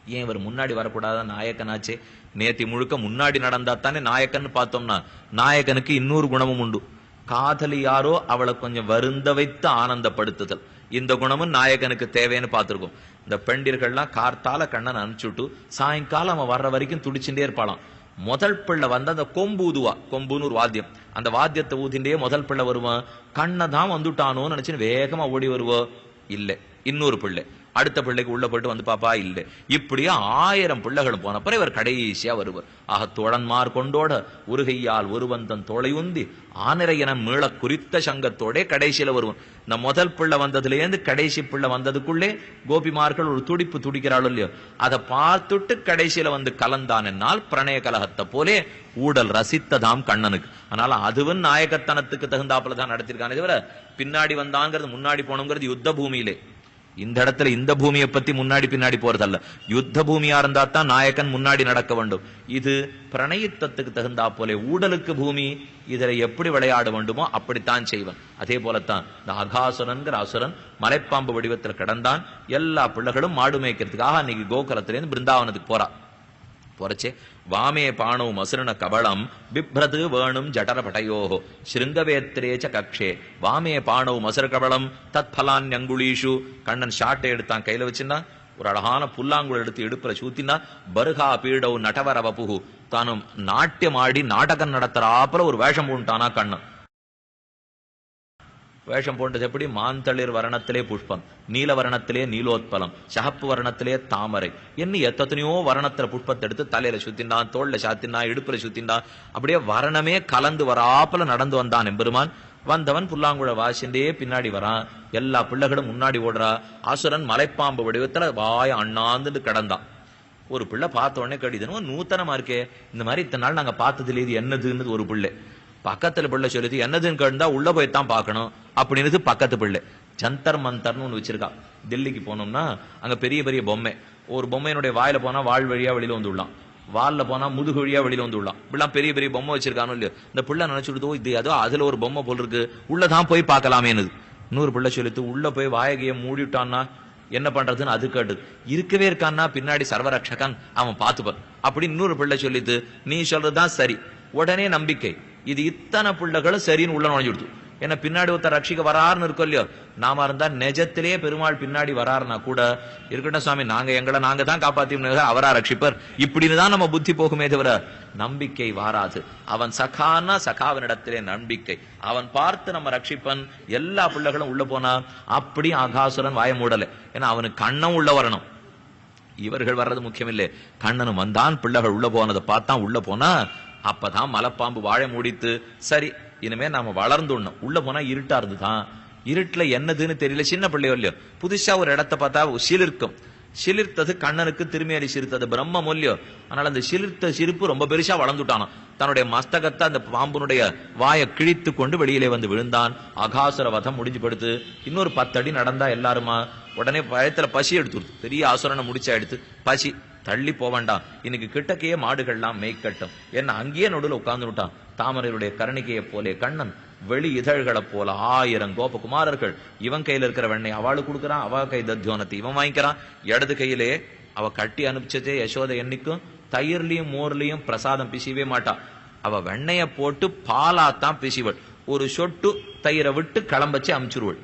ஏன் இவர் முன்னாடி வரக்கூடாத? நாயக்கனாச்சே. நேத்தி முழுக்க முன்னாடி நடந்தா தானே நாயக்கன்னு பார்த்தோம்னா நாயகனுக்கு இன்னொரு குணமும் உண்டு. காதலி யாரோ அவளை கொஞ்சம் வருந்த வைத்து ஆனந்தப்படுத்துதல். இந்த குணமும் நாயகனுக்கு தேவைன்னு பார்த்துருக்கோம். இந்த பெண்டிர்கள்லாம் கார்த்தால கண்ணன் அனுப்பிச்சுட்டு சாயங்காலம் அவன் வர்ற வரைக்கும் துடிச்சுட்டே இருப்பாளாம். முதல் பிள்ளை வந்து அந்த கொம்பு ஊதுவா. கொம்புன்னு ஒரு வாத்தியம். அந்த வாத்தியத்தை ஊதிண்டே முதல் பிள்ளை வருவான். கண்ணை தான் வந்துட்டானோன்னு நினைச்சுன்னு வேகமா ஓடி வருவோ. இல்லை இன்னொரு பிள்ளை. அடுத்த பிள்ளைக்கு உள்ள போயிட்டு வந்து பாப்பா இல்லை. இப்படியே ஆயிரம் பிள்ளைகளும் போனப்பறம் இவர் கடைசியா வருவர். ஆக தோழன்மார் கொண்டோட உருகையால் ஒருவந்தன் தொலையுந்தி ஆனிரையன மீள குறித்த சங்கத்தோட கடைசியில வருவன் இந்த முதல் பிள்ளை வந்ததுலேருந்து கடைசி பிள்ளை வந்ததுக்குள்ளே கோபிமார்கள் ஒரு துடிப்பு துடிக்கிறாள் இல்லையோ? அதை பார்த்துட்டு கடைசியில வந்து கலந்தான் என்னால் பிரணய கலகத்தை போலே ஊடல் ரசித்ததாம் கண்ணனுக்கு. அதனால அதுவும் நாயகத்தனத்துக்கு தகுந்தாப்புல தான் நடத்திருக்கானே தவிர பின்னாடி வந்தாங்கிறது முன்னாடி போனோங்கிறது யுத்த பூமியிலே. இந்த இடத்துல இந்த பூமியை பத்தி முன்னாடி பின்னாடி போறதல்ல. யுத்த பூமியா இருந்தா தான் நாயக்கன் முன்னாடி நடக்க வேண்டும். இது பிரணயித்தத்துக்கு தகுந்தா போல ஊடலுக்கு பூமி இதில் எப்படி விளையாட வேண்டுமோ அப்படித்தான் செய்வன். அதே போலத்தான் இந்த அகாசுரன்கிற அசுரன் மலைப்பாம்பு வடிவத்தில் கிடந்தான். எல்லா பிள்ளைகளும் மாடு மேய்க்கிறதுக்காக அன்னைக்கு கோகுலத்திலேருந்து பிருந்தாவனத்துக்கு போறா. போறச்சே. வாமே பாணோ மசுரண கபளம் பிப்ரது வேணும் ஜடர படையோஹோ ஸ்ருங்கவேத்திரே ச கக்ஷே. வாமே பாணோ மசுர கபளம் தத் பலான்யங்குளீஷு கண்ணன் ஷாட்டை எடுத்தான் கையில வச்சுன்னா ஒரு அழகான புல்லாங்குழல் எடுத்து இடுப்புல சூத்தினா பருகா பீடவு நட்டவர வப்புகு தானும் நாட்டியம் ஆடி நாடகம் நடத்துறாப்புல ஒரு வேஷம் பூண்டானா கண்ணன். வேஷம் போன்றது எப்படி? மாந்தளிர் வர்ணத்திலே புஷ்பம் நீல வர்ணத்திலே நீலோத்பலம் சகப்பு வர்ணத்திலே தாமரை. என்ன எத்தனையோ வர்ணத்துல புஷ்பத்தை எடுத்து தலையில சுத்தினான் தோல்ல சாத்தினான் இடுப்புல சுத்தினான் அப்படியே வரணமே கலந்து வராப்புல நடந்து வந்தான் எம்பெருமான். வந்தவன் புல்லாங்குழ வாசிண்டே பின்னாடி வரான். எல்லா பிள்ளைகளும் முன்னாடி ஓடுறா. அசுரன் மலைப்பாம்பு வடிவத்துல வாய அண்ணாந்துட்டு கிடந்தான். ஒரு பிள்ளை பார்த்த உடனே கடிதனும் நூத்தனமா இருக்கே. இந்த மாதிரி இத்தனை நாள் நாங்க பார்த்ததுல இது என்னதுன்னு ஒரு பிள்ளை. பக்கத்துல பிள்ளை சொல்லுது என்னதுன்னு கேட்டா உள்ள போய் தான் பார்க்கணும். அப்படின்னு பக்கத்து பிள்ளை. ஜந்தர் மந்தர்னு ஒன்று வச்சிருக்கா. டெல்லிக்கு போனோம்னா அங்க பெரிய பெரிய பொம்மை. ஒரு பொம்மையினுடைய வாயில போனா வாழ் வழியா வெளியில வந்து விடலாம். வால்ல போனா முதுகு வழியா வெளியில வந்து விடலாம். இப்படிலாம் பெரிய பெரிய பொம்மை வச்சிருக்கானோ இல்லையோ. இந்த பிள்ளை நினைச்சுடுதோ இது அதோ அதுல ஒரு பொம்மை போல் இருக்கு. உள்ளதான் போய் பார்க்கலாமேனுது. இன்னொரு பிள்ளை சொல்லித்து உள்ள போய் வாயகையை மூடிவிட்டான்னா என்ன பண்றதுன்னு அது கேட்டு இருக்கவே இருக்கான்னா பின்னாடி சர்வரக்ஷகன் அவன் பார்த்துப்பான். அப்படின்னு இன்னொரு பிள்ளை சொல்லித்து நீ சொல்றதுதான் சரி. உடனே நம்பிக்கை. இது இத்தனை பிள்ளைகளும் சரின்னு உள்ள நுழைஞ்சுடுது ஏன்னா பின்னாடி ஒருத்தர் ரட்சிக்க வராருன்னு இருக்கோம் இல்லையோ நாம இருந்தா நெஜத்திலேயே பெருமாள் பின்னாடி வராருன்னா கூட இருக்கட்டும் சுவாமி நாங்க எங்களை நாங்க தான் காப்பாத்தி அவரா ரட்சிப்பர். இப்படின்னு தான் நம்ம புத்தி போகுமே தவிர நம்பிக்கை வாராது. அவன் சகானா சகாவினிடத்திலே நம்பிக்கை. அவன் பார்த்து நம்ம ரட்சிப்பன் எல்லா பிள்ளைகளும் உள்ள போனா அப்படி ஆகாசுரன் வாய மூடலை. ஏன்னா அவனுக்கு கண்ணம் உள்ள வரணும். இவர்கள் வர்றது முக்கியமில்லை. கண்ணனும் வந்தான் பிள்ளைகள் உள்ள போனதை பார்த்தா உள்ள போனா அப்பதான் மலைப்பாம்பு வாழை முடித்து சரி இனிமே நாம வளர்ந்துடணும். உள்ள போனா இருட்டா இருந்துதான். இருட்டுல என்னதுன்னு தெரியல சின்ன பிள்ளையோ இல்லையோ. புதுசா ஒரு இடத்த பார்த்தா சிலிர்க்கும். சிலிர்த்தது கண்ணனுக்கு திருமையடி சிரித்தது பிரம்ம மூல்யம் அதனால அந்த சிலிர்த்த சிரிப்பு ரொம்ப பெருசா வளர்ந்துட்டானோ தன்னுடைய மஸ்தகத்தை அந்த பாம்புனுடைய வாயை கிழித்து கொண்டு வெளியிலே வந்து விழுந்தான். அகாசுர வதம் முடிஞ்சு படுத்து இன்னொரு பத்தடி நடந்தா எல்லாருமா? உடனே பயத்துல பசி எடுத்துருது பெரிய ஆசுரனை முடிச்சா எடுத்து பசி. தள்ளி போவேண்டாம் இன்னைக்கு கிட்டக்கையே மாடுகள்லாம் மேய்க்கட்டும். என்ன அங்கேயே நடுவில் உட்கார்ந்து விட்டான். தாமரையுடைய கரணிக்கையை போலே கண்ணன் வெளி இதழ்களை போல ஆயிரம் கோபகுமாரர்கள். இவன் கையில இருக்கிற வெண்ணெய் அவளுக்கு கொடுக்குறான் அவ கை தத்யோனத்தை இவன் வாங்கிக்கிறான். இடது கையிலே அவ கட்டி அனுப்பிச்சதே யசோதை என்னைக்கும் தயிர்லயும் மோர்லயும் பிரசாதம் பிசிவே மாட்டா. அவ வெண்ணைய போட்டு பாலாத்தான் பிசிவள். ஒரு சொட்டு தயிரை விட்டு கிளம்பச்சு அமுச்சிருவள்.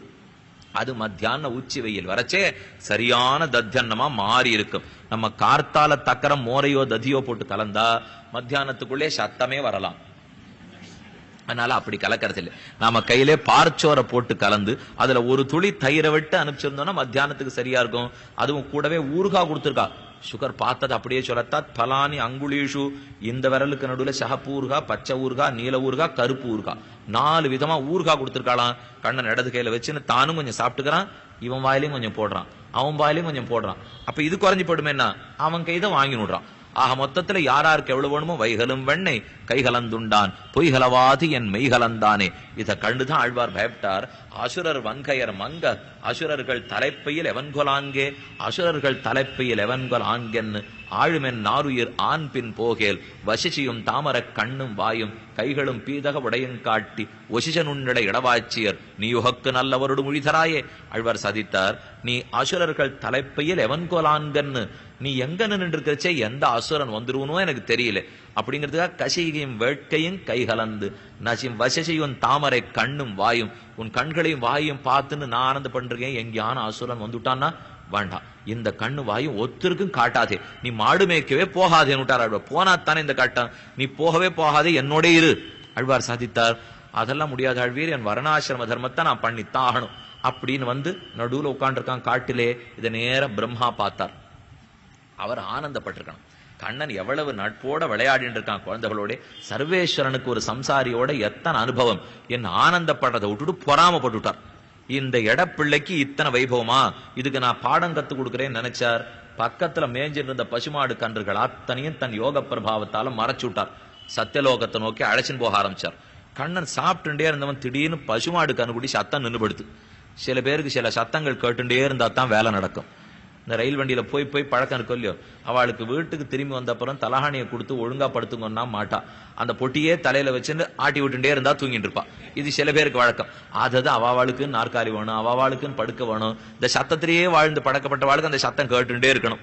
அது மத்தியான உச்சி வெயில். வரச்சே சரியான தத்தியன்னமா மாறி இருக்கும். நம்ம கார்த்தால தக்கரம் மோரையோ ததியோ போட்டு கலந்தா மத்தியானத்துக்குள்ளே சத்தமே வரலாம். அதனால அப்படி கலக்கிறது இல்லை. நாம கையிலே பார்ச்சோரை போட்டு கலந்து அதுல ஒரு துளி தயிரை விட்டு அனுப்பிச்சிருந்தோம்னா மத்தியானத்துக்கு சரியா இருக்கும். அதுவும் கூடவே ஊறுகாய் கொடுத்துருக்கா. சுகர் பார்த்தது அப்படியே சொல்லத்தா பலானி அங்குளீஷு இந்த விரலுக்கு நடுவில் சகப்பு ஊறுகா பச்சை ஊறுகா நீல ஊறுகா கருப்பு ஊறுகா நாலு விதமா ஊறுகாய் கொடுத்துருக்காளாம். கண்ணன் இடது கையில வச்சுன்னு தானும் கொஞ்சம் சாப்பிட்டுக்கிறான். இவன் வாயிலையும் கொஞ்சம் போடுறான். அவன் வாயிலையும் கொஞ்சம் போடுறான். அப்ப இது குறைஞ்சு போடுமேன்னா அவன் கைதை வாங்கி விடுறான் ஆக மொத்தத்துல யாராருக்கு எவ்வளவு வேணுமோ வைகலும் வெண்ணெய் கைகலந்துண்டான். பொய்கலவாது என் மெய்கலந்தானே. இத கண்டுதான் ஆழ்வார் பயப்பட்டார். அசுரர் வங்கையர் மங்க அசுரர்கள் தலைப்பையில் எவன்கொலாங்கே அசுரர்கள் தலைப்பையில் எவன்கொல் ஆங்கென்னு. ஆழுமென் நாருயிர் ஆண் பின் போகேல். வசிச்சியும் தாமரக் கண்ணும் வாயும் கைகளும் பீதக உடையும் காட்டி. ஒசிசனுன்னிட இடவாச்சியர் நீ யுகக்கு நல்லவரோடு மொழிதராயே அழ்வர் சதித்தார் நீ அசுரர்கள் தலைப்பையில் எவன்கொலான்கன்னு நீ எங்க நின்றுக்கிறச்சே எந்த அசுரன் வந்துருவனோ எனக்கு தெரியல. அப்படிங்கிறதுக்காக கசிகையும் வேட்கையும் கைகலந்து நசிம் வசசியும் தாமரை கண்ணும் வாயும் உன் கண்களையும் வாயும் பார்த்துன்னு நான் ஆனந்த பண்றேன் எங்கேயான அசுரன் வந்துட்டான்னா? வேண்டாம். இந்த கண்ணு வாயும் ஒத்தருக்கும் காட்டாதே. நீ மாடு மேய்க்கவே போகாதேன்னு விட்டார் அழ்வார் போனா தானே இந்த காட்டம். நீ போகவே போகாதே என்னோட இரு அழ்வார் சாதித்தார். அதெல்லாம் முடியாத ஆழ்வீர் என் வரணாசிரம தர்மத்தை நான் பண்ணித்தான் ஆகணும். அப்படின்னு வந்து நடுவுல உட்காண்டிருக்கான் காட்டிலே இதை நேர பிரம்மா பார்த்தார். அவர் ஆனந்தப்பட்டிருக்கணும். கண்ணன் எவ்வளவு நட்போட விளையாடிட்டு இருக்கான் குழந்தைகளோட. சர்வேஸ்வரனுக்கு ஒரு சம்சாரியோட எத்தனை அனுபவம். என் ஆனந்தப்படுறதை விட்டுட்டு பொறாமப்பட்டுட்டார் இந்த எடப்பிள்ளைக்கு இத்தனை வைபவமா? இதுக்கு நான் பாடம் கத்து கொடுக்குறேன்னு நினைச்சார். பக்கத்துல மேஞ்சிட்டு இருந்த பசுமாடு கன்றுகள் அத்தனையும் தன் யோக பிரபாவத்தால மறைச்சு விட்டார். சத்தியலோகத்தை நோக்கி அழைச்சின்னு போக ஆரம்பிச்சார். கண்ணன் சாப்பிட்டுட்டே இருந்தவன் திடீர்னு பசுமாடு கண்ணுக்குடி சத்தம் நின்றுபடுது. சில பேருக்கு சில சத்தங்கள் கேட்டுட்டே இருந்தா தான் வேலை நடக்கும். இந்த ரயில் வண்டியில போய் போய் பழக்கம் இருக்கும் இல்லையோ அவளுக்கு வீட்டுக்கு திரும்பி வந்த அப்புறம் தலகாணியை கொடுத்து ஒழுங்கா படுத்துங்கன்னா மாட்டா. அந்த பொட்டியே தலையில வச்சுட்டு ஆட்டி விட்டுட்டே இருந்தா தூங்கிட்டு இருப்பா. இது சில பேருக்கு வழக்கம். அதாவது அவாவாளுக்கு நாற்காலி வேணும் அவாவாளுக்குன்னு படுக்க வேணும். இந்த சத்தத்திலேயே வாழ்ந்து பழக்கப்பட்டவாளுக்கு அந்த சத்தம் கேட்டுட்டே இருக்கணும்.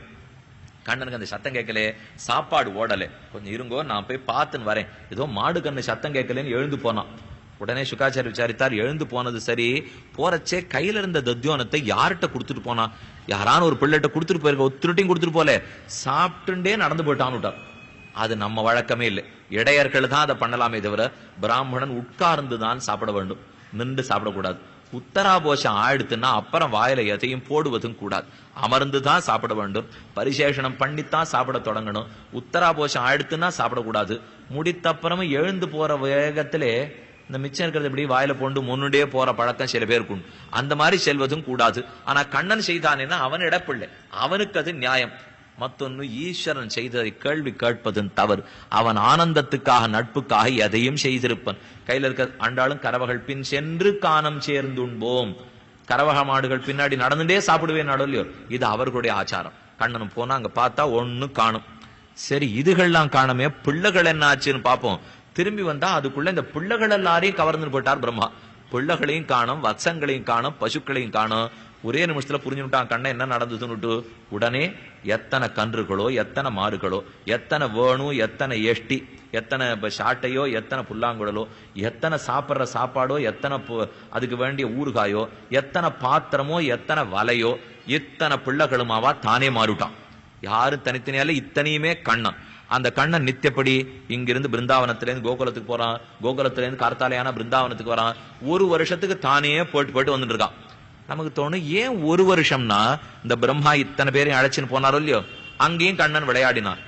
கண்ணனுக்கு அந்த சத்தம் கேட்கல சாப்பாடு ஓடல. கொஞ்சம் இருங்கோ நான் போய் பார்த்துன்னு வரேன். ஏதோ மாடு கண்ணு சத்தம் கேட்கலன்னு எழுந்து போனான். உடனே சுகாச்சாரி விசாரித்தார் எழுந்து போனது சரி. போறச்சே கையில இருந்த தத்யோனத்தை யார்கிட்ட கொடுத்துட்டு போனா? யாரான ஒரு பிள்ளைகிட்ட கொடுத்துட்டு போயிருக்க ஒத்துருட்டையும் கொடுத்துட்டு போல சாப்பிட்டுண்டே நடந்து போயிட்டான்னு விட்டார் அது நம்ம வழக்கமே இல்லை. இடையர்கள் தான் அதை பண்ணலாமே தவிர பிராமணன் உட்கார்ந்து தான் சாப்பிட வேண்டும். நின்று சாப்பிடக்கூடாது. உத்தராபோஷம் ஆயிடுத்துன்னா அப்புறம் வாயில எதையும் போடுவதும் கூடாது. அமர்ந்து தான் சாப்பிட வேண்டும். பரிசேஷனம் பண்ணித்தான் சாப்பிட தொடங்கணும். உத்தராபோஷம் ஆயிடுத்துன்னா சாப்பிடக்கூடாது. முடித்தப்புறமும் எழுந்து போற வேகத்திலே இந்த மிச்சம் இருக்கிறது எப்படி வாயில போண்டு முன்னுடைய போற பழக்கம் சில பேருக்கு உண்டு. அந்த மாதிரி செல்வதும் கூடாது. ஆனா கண்ணன் செய்தானேன்னா அவன் இடப்பிள்ளை அவனுக்கு அது நியாயம். மத்தொன்னு ஈஸ்வரன் செய்ததை கேள்வி கேட்பதும் தவறு. அவன் ஆனந்தத்துக்காக நட்புக்காக எதையும் செய்திருப்பன். கையில இருக்க ஆண்டாலும் கரவகள் பின் சென்று காணம் சேர்ந்துண்போம். கரவக மாடுகள் பின்னாடி நடந்துட்டே சாப்பிடுவேன் நடுலையோ இது அவர்களுடைய ஆச்சாரம். கண்ணனும் போனா அங்க பார்த்தா ஒன்னு காணும். சரி இதுகள்லாம் காணமே. பிள்ளைகள் என்ன ஆச்சுன்னு பார்ப்போம். திரும்பி வந்தா அதுக்குள்ள இந்த பிள்ளைகள் எல்லாரையும் கவர்ந்து போட்டார் பிரம்மா. பிள்ளைகளையும் காணும் வத்சங்களையும் காணும் பசுக்களையும் காணும். ஒரே நிமிஷத்துல புரிஞ்சுட்டான் கண்ணை என்ன நடந்ததுன்னுட்டு. உடனே எத்தனை கன்றுகளோ எத்தனை மாறுகளோ எத்தனை வேணும் எத்தனை எஷ்டி எத்தனை சாட்டையோ எத்தனை புல்லாங்குழலோ எத்தனை சாப்பிட்ற சாப்பாடோ எத்தனை பு- அதுக்கு வேண்டிய ஊறுகாயோ எத்தனை பாத்திரமோ எத்தனை வலையோ இத்தனை பிள்ளைகளுமாவா தானே மாறிட்டான் யாரும் தனித்தனியால இத்தனையுமே கண்ணன். அந்த கண்ணன் நித்தியப்படி இங்கிருந்து பிருந்தாவனத்திலேருந்து கோகுலத்துக்கு போறான். கோகுலத்திலேருந்து கார்த்தாலையான பிருந்தாவனத்துக்கு வரான். ஒரு வருஷத்துக்கு தானே போட்டு போட்டு வந்துட்டு இருக்கான் நமக்கு தோணும் ஏன் ஒரு வருஷம்னா இந்த பிரம்மா இத்தனை பேரையும் அழைச்சின்னு போனாரோ இல்லையோ? அங்கேயும் கண்ணன் விளையாடினான்.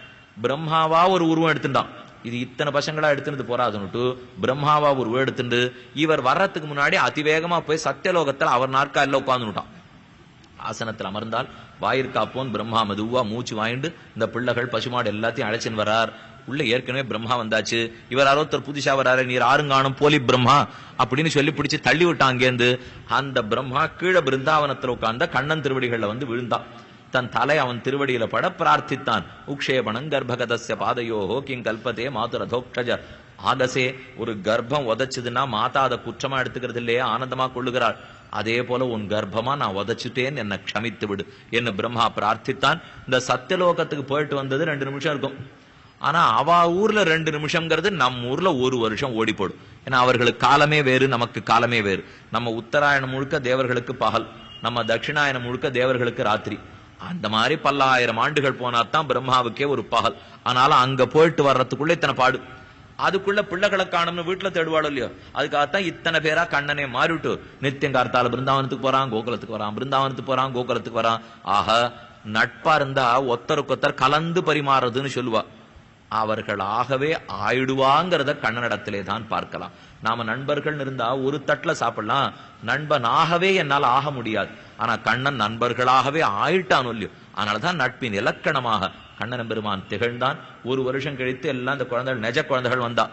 பிரம்மாவா ஒரு உருவம் எடுத்துட்டான். இது இத்தனை பசங்களா எடுத்துட்டு போறாதுன்னுட்டு பிரம்மாவா ஒரு உருவம் எடுத்துட்டு இவர் வர்றதுக்கு முன்னாடி அதிவேகமா போய் சத்தியலோகத்துல அவர் நாற்காலில உட்காந்துட்டான் ஆசனத்தில் அமர்ந்தால் வாயிற்காப்போன் பிரம்மா மெதுவா மூச்சு வாங்கிட்டு இந்த பிள்ளைகள் பசுமாடு எல்லாத்தையும் அழைச்சின்னு வரார். உள்ள ஏற்கனவே பிரம்மா வந்தாச்சு. இவர் அறுபத்தர் புதுசா வராரு நீர் ஆறுங்காணும் போலி பிரம்மா அப்படின்னு சொல்லி பிடிச்சு தள்ளி விட்டான் அங்கேருந்து. அந்த பிரம்மா கீழே பிருந்தாவனத்துல உட்கார்ந்த கண்ணன் திருவடிகள்ல வந்து விழுந்தான். தன் தலை அவன் திருவடியில பட பிரார்த்தித்தான். உக்ஷேபணம் கர்ப்பகதஸ்ய பாதையோஹோ கிங் கல்பதே மாதுரதோக்ஷஜ. ஆகசே ஒரு கர்ப்பம் உதச்சதுன்னா மாதா அதை குற்றமா எடுத்துக்கிறது இல்லையே ஆனந்தமா கொள்ளுகிறாள். அதே போல உன் கர்ப்பமா நான் உதைச்சுட்டேன் என்னை க்ஷமித்து விடு. என்று பிரம்மா பிரார்த்தித்தான். இந்த சத்தியலோகத்துக்கு போயிட்டு வந்தது ரெண்டு நிமிஷம் இருக்கும். ஆனா அவ ஊர்ல ரெண்டு நிமிஷம்ங்கிறது நம்ம ஊர்ல ஒரு வருஷம் ஓடி போடும் ஏன்னா அவர்களுக்கு காலமே வேறு நமக்கு காலமே வேறு. நம்ம உத்தராயணம் முழுக்க தேவர்களுக்கு பகல் நம்ம தட்சிணாயனம் முழுக்க தேவர்களுக்கு ராத்திரி. அந்த மாதிரி பல்லாயிரம் ஆண்டுகள் போனாதான் பிரம்மாவுக்கே ஒரு பகல். ஆனாலும் அங்க போயிட்டு வர்றதுக்குள்ள இத்தனை பாடு. அதுக்குள்ள பிள்ளைகளை காணும்னு வீட்டுல தேடுவாளோ இல்லையோ? அதுக்காகத்தான் இத்தனை பேரா கண்ணனே மாறிட்டு நித்தியம் கார்த்தால பிருந்தாவனத்துக்கு போறான் கோகுலத்துக்கு வரான் பிருந்தாவனத்துக்கு போறான் கோகுலத்துக்கு வரான். ஆக நட்பா இருந்தா ஒத்தருக்கு ஒத்தர் கலந்து பரிமாறுறதுன்னு சொல்லுவா. அவர்கள் ஆகவே ஆயிடுவாங்கிறத கண்ணனிடத்திலே தான் பார்க்கலாம். நாம நண்பர்கள் இருந்தா ஒரு தட்டுல சாப்பிடலாம். நண்பனாகவே என்னால் ஆக முடியாது. ஆனா கண்ணன் நண்பர்களாகவே ஆயிட்டான் இல்லையோ? அதனாலதான் நட்பின் இலக்கணமாக கண்ணன் பெருமான் திகழ்ந்தான். ஒரு வருஷம் கழித்து எல்லாம் இந்த குழந்தைகள் நெஜ குழந்தைகள் வந்தா.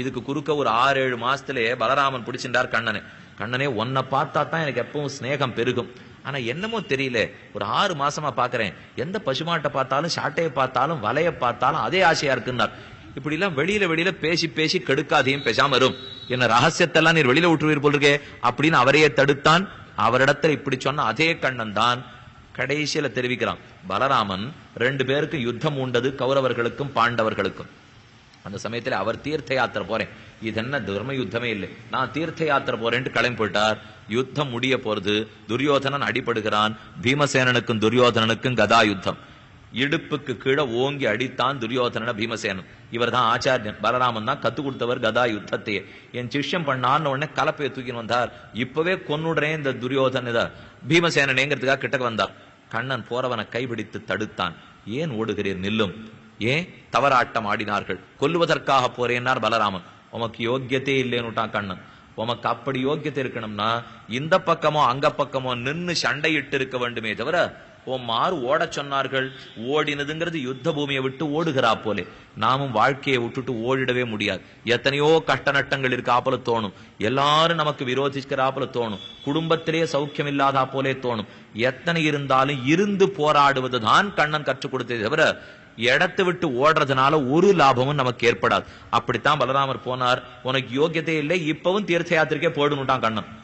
இதுக்கு குறுக்க ஒரு ஆறு ஏழு மாசத்திலேயே பலராமன் பிடிச்சின்றார் கண்ணனை. கண்ணனே உன்னை பார்த்தா தான் எனக்கு எப்பவும் சிநேகம் பெருகும். ஆனா என்னமோ தெரியல ஒரு ஆறு மாசமா பாக்குறேன். எந்த பசுமாட்டை பார்த்தாலும் சாட்டையை பார்த்தாலும் வலையை பார்த்தாலும் அதே ஆசையா இருக்குன்னார். இப்படி எல்லாம் வெளியில வெளியில பேசி பேசி கெடுக்காதையும் பேசாம வரும் என்ன ரகசியத்தெல்லாம் நீர் வெளியில விட்டுருவீர் போல் இருக்கே. அப்படின்னு அவரையே தடுத்தான். அவரிடத்துல இப்படி சொன்ன அதே கண்ணன் தான் கடைசியில தெரிவிக்கிறான். பலராமன் ரெண்டு பேருக்கும் யுத்தம் உண்டது கௌரவர்களுக்கும் பாண்டவர்களுக்கும். அந்த சமயத்தில் அவர் தீர்த்த யாத்திரை போறேன். இது என்ன தர்ம யுத்தமே இல்லை. நான் தீர்த்த யாத்திரை போறேன்ட்டு கிளம்பி போயிட்டார். யுத்தம் முடிய போறது துரியோதனன் அடிபடுகிறான். பீமசேனனுக்கும் துரியோதனனுக்கும் கதா யுத்தம் இடுப்புக்கு கீழே ஓங்கி அடித்தான் துரியோதனன பீமசேனன். இவர் தான் ஆச்சாரியன். பலராமன் தான் கத்து கொடுத்தவர் கதா யுத்தத்தையே என் சிஷ்யம் பண்ணான்னு உடனே கலப்பையை தூக்கின்னு வந்தார். இப்பவே கொன்னுடுறேன் இந்த துரியோதன இத. பீமசேனனேங்கிறதுக்காக கிட்டக்கு வந்தார். கண்ணன் போறவனை கைபிடித்து தடுத்தான். ஏன் ஓடுகிறீர் நில்லும்? ஏன் தவறாட்டம் ஆடினார்கள்? கொல்லுவதற்காக போறேன்னார் பலராமன். உமக்கு யோக்கியத்தே இல்லைன்னுட்டான் கண்ணன். உமக்கு அப்படி யோக்கியத்தை இருக்கணும்னா இந்த பக்கமோ அங்க பக்கமோ நின்று சண்டையிட்டு இருக்க வேண்டுமே தவிர உன் மாறு ஓடச் சொன்னார்கள். ஓடினதுங்கிறது யுத்த பூமியை விட்டு ஓடுகிறா போலே. நாமும் வாழ்க்கையை விட்டுட்டு ஓடிடவே முடியாது. எத்தனையோ கஷ்ட நட்டங்கள் இருக்காப்புல தோணும். எல்லாரும் நமக்கு விரோதிக்கிறாப்புல தோணும். குடும்பத்திலே சௌக்கியம் இல்லாதா போலே தோணும். எத்தனை இருந்தாலும் இருந்து போராடுவது தான் கண்ணன் கற்றுக் கொடுத்தது தவிர இடத்தை விட்டு ஓடுறதுனால ஒரு லாபமும் நமக்கு ஏற்படாது. அப்படித்தான் பலராமர் போனார். உனக்கு யோக்கியத்தை இல்லை இப்பவும் தீர்த்த யாத்திரைக்கே போயிடுனுட்டான் கண்ணன்.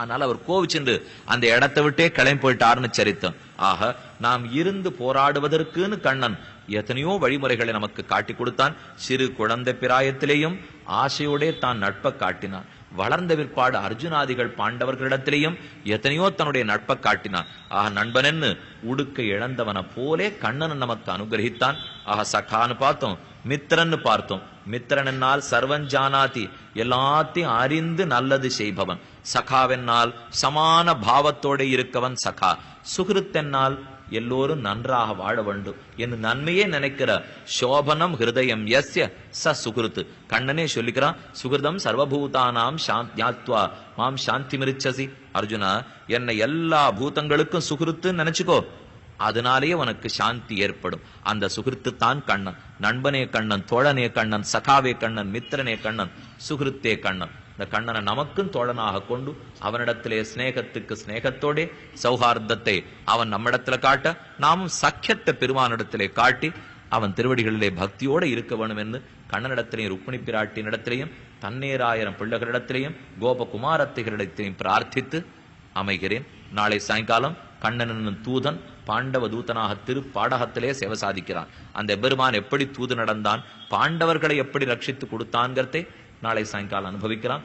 ஆனால் அவர் கோவிச்சென்று அந்த இடத்தை விட்டே கிளம்பி போயிட்டாருன்னு சரித்தம். ஆக நாம் இருந்து போராடுவதற்குன்னு கண்ணன் எத்தனையோ வழிமுறைகளை நமக்கு காட்டி கொடுத்தான். சிறு குழந்தை பிராயத்திலேயும் ஆசையோடே தான் நட்பை காட்டினான். வளர்ந்த பிற்பாடு அர்ஜுனாதிகள் பாண்டவர்களிடத்திலேயும் எத்தனையோ தன்னுடைய நட்பை காட்டினான். ஆக நண்பனென்னு உடுக்க இழந்தவனை போலே கண்ணன் நமக்கு அனுகிரகித்தான். ஆக சகான்னு பார்த்தோம் மித்திரன்னு பார்த்தோம். மித்திரனால் சர்வஞ்சானாதி எல்லாத்தையும் அறிந்து நல்லது செய்பவன். சகாவென்னால் சமான பாவத்தோடு இருக்கவன் சகா. சுகிருத்தென்னால் எல்லோரும் நன்றாக வாழ வேண்டும் என்று நன்மையே நினைக்கிற சோபனம் ஹிருதயம் எஸ்ய ச சுகிருத்து. கண்ணனே சொல்லிக்கிறான் சுகிருதம் சர்வபூதானாம் சாந்த்யாத்வா மாம் சாந்தி மிரிச்சசி. அர்ஜுனா என்னை எல்லா பூதங்களுக்கும் சுகிருத்துன்னு நினைச்சுக்கோ. அதனாலேயே உனக்கு சாந்தி ஏற்படும். அந்த சுகிருத்து தான் கண்ணன். நண்பனே கண்ணன் தோழனே கண்ணன் சகாவே கண்ணன் மித்திரனே கண்ணன் சுகிருத்தே கண்ணன். இந்த கண்ணனை நமக்கும் தோழனாக கொண்டு அவனிடத்திலே சிநேகத்துக்கு சிநேகத்தோடே சௌஹார்தத்தை அவன் நம்மிடத்துல காட்ட நாமும் சக்கியத்தை பெருமானிடத்திலே காட்டி அவன் திருவடிகளிலே பக்தியோடு இருக்க வேணும் என்று கண்ணனிடத்திலையும் ருக்மிணி பிராட்டினிடத்திலையும் தன்னேராயிரம் பிள்ளைகளிடத்திலையும் கோபகுமாரத்தைகளிடத்திலையும் பிரார்த்தித்து அமைகிறேன். நாளை சாயங்காலம் கண்ணன் தூதன் பாண்டவ தூதனாக திருப்பாடகத்திலே சேவை சாதிக்கிறான். அந்த பெருமான் எப்படி தூது நடந்தான்? பாண்டவர்களை எப்படி ரட்சித்து கொடுத்தான்கிறதே நாளை சாயங்காலம் அனுபவிக்கிறான்